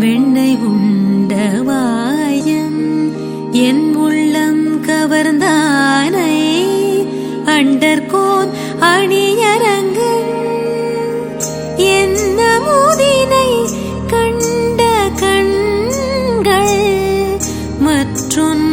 வெண்ணை உண்ட வாயம் என் உள்ளம் கவர்ந்தானை அண்டர்கோன் அணியரங்கன். என்ன முதினை கண்ட கண்கள் மற்றொன்று